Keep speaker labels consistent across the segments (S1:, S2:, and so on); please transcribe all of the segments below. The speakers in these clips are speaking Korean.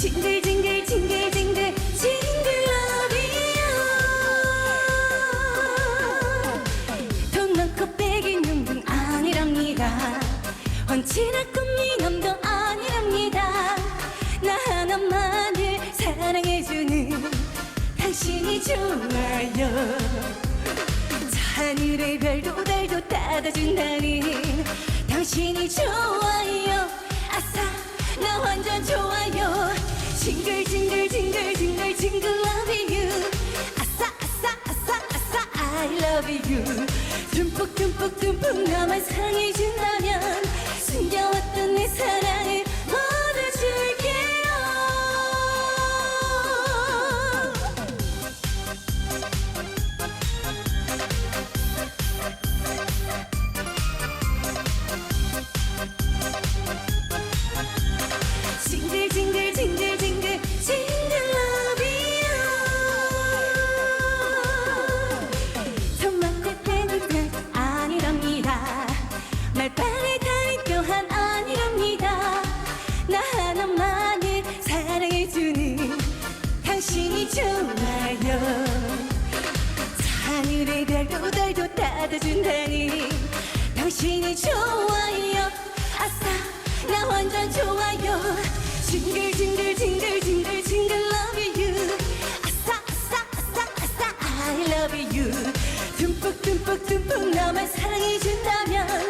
S1: 징글 징글 징글 징글 징글러비요 돈 넣고 빼긴 눈분 아니랍니다. 원치나 꿈미남도 아니랍니다. 나 하나만을 사랑해주는 당신이 좋아요. 하늘의 별도 달도 따다준다니 당신이 좋아요. 아싸 나 완전 좋아. 징글 징글 징글 징글 징글 love you. 아싸 아싸 아싸 아싸 I love 듬뿍 듬뿍 듬뿍 나만 사랑해준다면 하늘의 별도 달도 따다준다니 당신이 좋아요. 아싸 나 완전 좋아요. 징글 징글 징글 징글 징글 love you. 아싸 아싸 아싸 아싸 I love you. 듬뿍 듬뿍 듬뿍 나만 사랑해준다면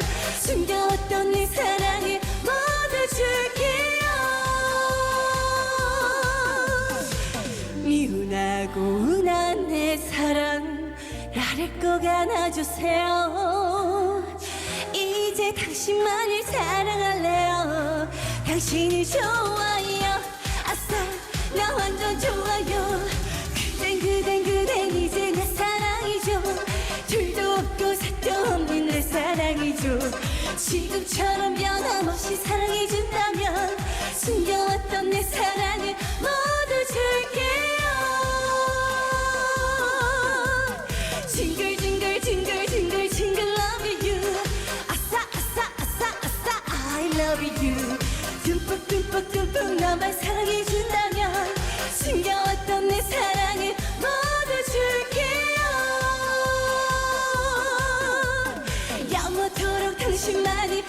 S1: 나를 꼭 안아주세요. 이제 당신만을 사랑할래요. 당신이 좋아요. 아싸 나 완전 좋아요. 그댄 그댄 그댄 이제 내 사랑이죠. 둘도 없고 셋도 없는 내 사랑이죠. 지금처럼 변함없이 사랑해준다면 숨겨왔던 내 사랑 징글 징글 징글 징글 징글 love 아싸 아싸 아싸 아싸 I love you. 듬뿍 듬뿍 듬뿍 나만 사랑해 준다면 숨겨왔던 내 사랑을 모두 줄게요. 영원토록 당신만이